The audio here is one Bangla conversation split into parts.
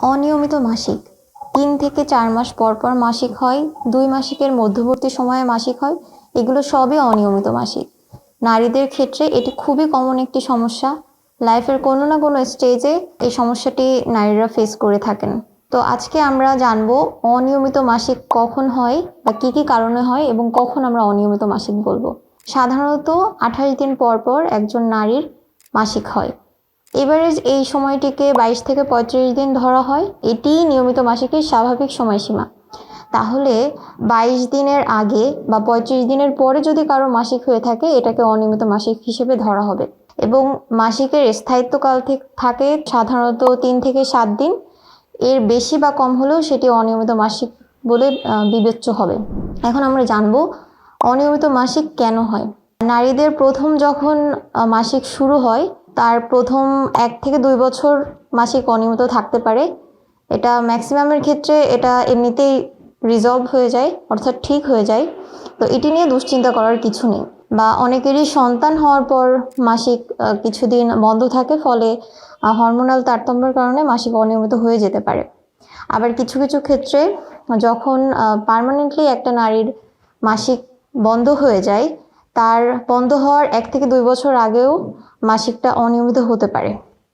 অনিয়মিত মাসিক। তিন থেকে চার মাস পর পর মাসিক হয়, দুই মাসিকের মধ্যবর্তী সময়ে মাসিক হয়, এগুলো সবই অনিয়মিত মাসিক। নারীদের ক্ষেত্রে এটি খুবই কমন একটি সমস্যা। লাইফের কোনো না কোনো স্টেজে এই সমস্যাটি নারীরা ফেস করে থাকেন। তো আজকে আমরা জানব অনিয়মিত মাসিক কখন হয় বা কী কী কারণে হয় এবং কখন আমরা অনিয়মিত মাসিক বলব। সাধারণত আঠাশ দিন পর পর একজন নারীর মাসিক হয়। এভারেজ এই সময়টিকে বাইশ থেকে পঁয়ত্রিশ দিন ধরা হয়। এটি নিয়মিত মাসিকের স্বাভাবিক সময়সীমা। তাহলে বাইশ দিনের আগে বা পঁয়ত্রিশ দিনের পরে যদি কারও মাসিক হয়ে থাকে, এটাকে অনিয়মিত মাসিক হিসেবে ধরা হবে। এবং মাসিকের স্থায়িত্বকাল থেকে থাকে সাধারণত তিন থেকে সাত দিন। এর বেশি বা কম হলেও সেটি অনিয়মিত মাসিক বলে বিবেচ্য হবে। এখন আমরা জানব অনিয়মিত মাসিক কেন হয়? নারীদের প্রথম যখন মাসিক শুরু হয় তার প্রথম এক থেকে দুই বছর মাসিক অনিয়মিত থাকতে পারে। এটা ম্যাক্সিমামের ক্ষেত্রে এটা এমনিতেই রিজলভ হয়ে যায়, অর্থাৎ ঠিক হয়ে যায়। তো এটি নিয়ে দুশ্চিন্তা করার কিছু নেই। বা অনেকেরই সন্তান হওয়ার পর মাসিক কিছুদিন বন্ধ থাকে, ফলে হরমোনাল তারতম্যের কারণে মাসিক অনিয়মিত হয়ে যেতে পারে। আবার কিছু কিছু ক্ষেত্রে যখন পার্মানেন্টলি একটা নারীর মাসিক বন্ধ হয়ে যায় তার বন্ধ হওয়ার এক থেকে দুই বছর আগেও মাসিকটা অনিয়মিত হতে পারে।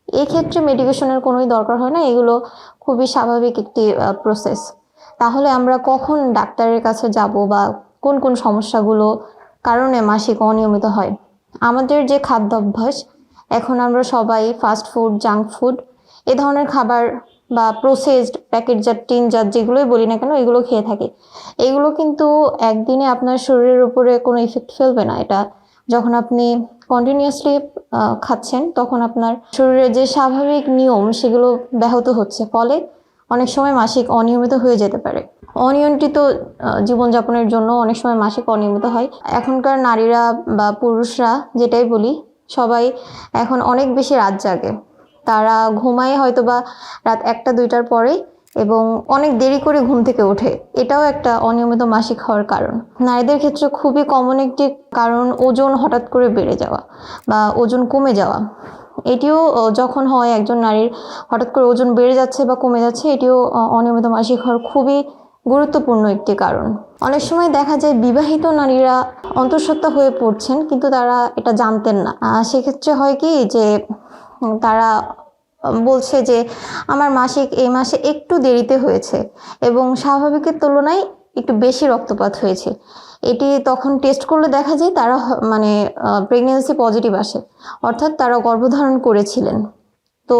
এই ক্ষেত্রে মেডিকেশনের কোনোই দরকার হয় না, এগুলো খুবই স্বাভাবিক একটি প্রসেস তাহলে আমরা কখন ডাক্তারের কাছে যাব বা কোন কোন সমস্যাগুলো কারণে মাসিক অনিয়মিত হয়? আমাদের যে খাদ্য অভ্যাস এখন আমরা সবাই ফাস্ট ফুড জাঙ্ক ফুড এ ধরনের খাবার বা প্রসেসড প্যাকেটজাত টিনজাত যেগুলোই বলি না কেন, এগুলো খেয়ে থাকি। এগুলো কিন্তু একদিনে আপনার শরীরের উপরে কোনো ইফেক্ট ফেলবে না। এটা যখন আপনি কন্টিনিউয়াসলি খাচ্ছেন, তখন আপনার শরীরের যে স্বাভাবিক নিয়ম, সেগুলো ব্যাহত হচ্ছে। ফলে অনেক সময় মাসিক অনিয়মিত হয়ে যেতে পারে। অনিয়ন্ত্রিত জীবনযাপনের জন্য অনেক সময় মাসিক অনিয়মিত হয়। এখনকার নারীরা বা পুরুষরা যেটাই বলি, সবাই এখন অনেক বেশি রাত জাগে। তারা ঘুমায় হয়তো বা রাত একটা, দুইটার পরে এবং অনেক দেরি করে ঘুম থেকে ওঠে। এটাও একটা অনিয়মিত মাসিক হওয়ার কারণ। নারীদের ক্ষেত্রে খুবই কমন একটি কারণ ওজন হঠাৎ করে বেড়ে যাওয়া বা ওজন কমে যাওয়া। এটিও যখন হয় একজন নারীর হঠাৎ করে ওজন বেড়ে যাচ্ছে বা কমে যাচ্ছে, এটিও অনিয়মিত মাসিক হওয়ার খুবই গুরুত্বপূর্ণ একটি কারণ। অনেক সময় দেখা যায় বিবাহিত নারীরা অন্তঃসত্ত্বা হয়ে পড়ছেন, কিন্তু তারা এটা জানতেন না। সেক্ষেত্রে হয় কি যে তারা বলছে যে আমার মাসিক, এই মাসে একটু দেরিতে হয়েছে এবং স্বাভাবিকের তুলনায় একটু বেশি রক্তপাত হয়েছে। এটি তখন টেস্ট করলে দেখা যায় তারা মানে প্রেগনেন্সি পজিটিভ আসে। অর্থাৎ তারা গর্ভধারণ করেছিলেন। তো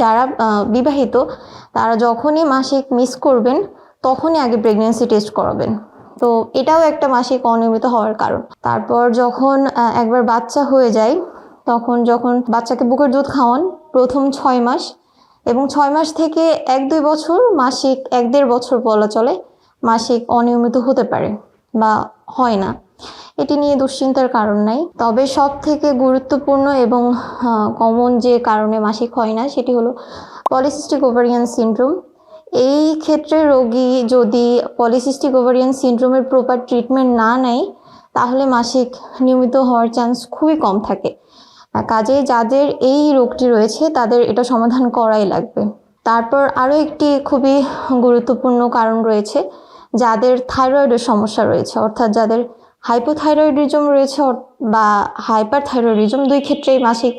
যারা বিবাহিত, তারা যখনই মাসিক মিস করবেন, তখনই আগে প্রেগনেন্সি টেস্ট করাবেন। তো এটাও একটা মাসিক অনিয়মিত হওয়ার কারণ। তারপর যখন একবার বাচ্চা হয়ে যায় তখন যখন বাচ্চাকে বুকের দুধ খাওয়ান, প্রথম ছয় মাস এবং ছয় মাস থেকে এক, দুই বছর, মাসিক এক, দেড় বছর বলা চলে, মাসিক অনিয়মিত হতে পারে বা হয় না। এটি নিয়ে দুশ্চিন্তার কারণ নাই। তবে সব থেকে গুরুত্বপূর্ণ এবং কমন যে কারণে মাসিক হয় না, সেটি হলো পলিসিস্টিক ওভারিয়ান সিনড্রোম এই ক্ষেত্রে রোগী যদি পলিসিস্টিক ওভারিয়ান সিনড্রোমের প্রপার ট্রিটমেন্ট না নেয়, তাহলে মাসিক নিয়মিত হওয়ার চান্স খুবই কম থাকে। কাজেই যাদের এই রোগটি রয়েছে, তাদের এটা সমাধান করাই লাগবে। তারপর আরও একটি খুবই গুরুত্বপূর্ণ কারণ রয়েছে, যাদের থাইরয়েডের সমস্যা রয়েছে। অর্থাৎ যাদের হাইপোথাইরয়েডিজম রয়েছে বা হাইপার থাইরয়েডিজম দুই ক্ষেত্রেই মাসিক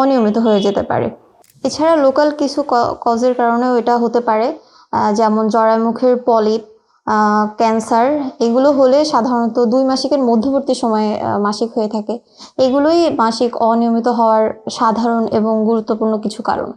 অনিয়মিত হয়ে যেতে পারে। এছাড়া লোকাল কিছু কজের কারণেও এটা হতে পারে যেমন জরায়ুমুখের পলিপ ক্যান্সার, এগুলো হলে সাধারণত দুই মাসিকের মধ্যবর্তী সময়ে মাসিক হয়ে থাকে। এগুলোই মাসিক অনিয়মিত হওয়ার সাধারণ এবং গুরুত্বপূর্ণ কিছু কারণ।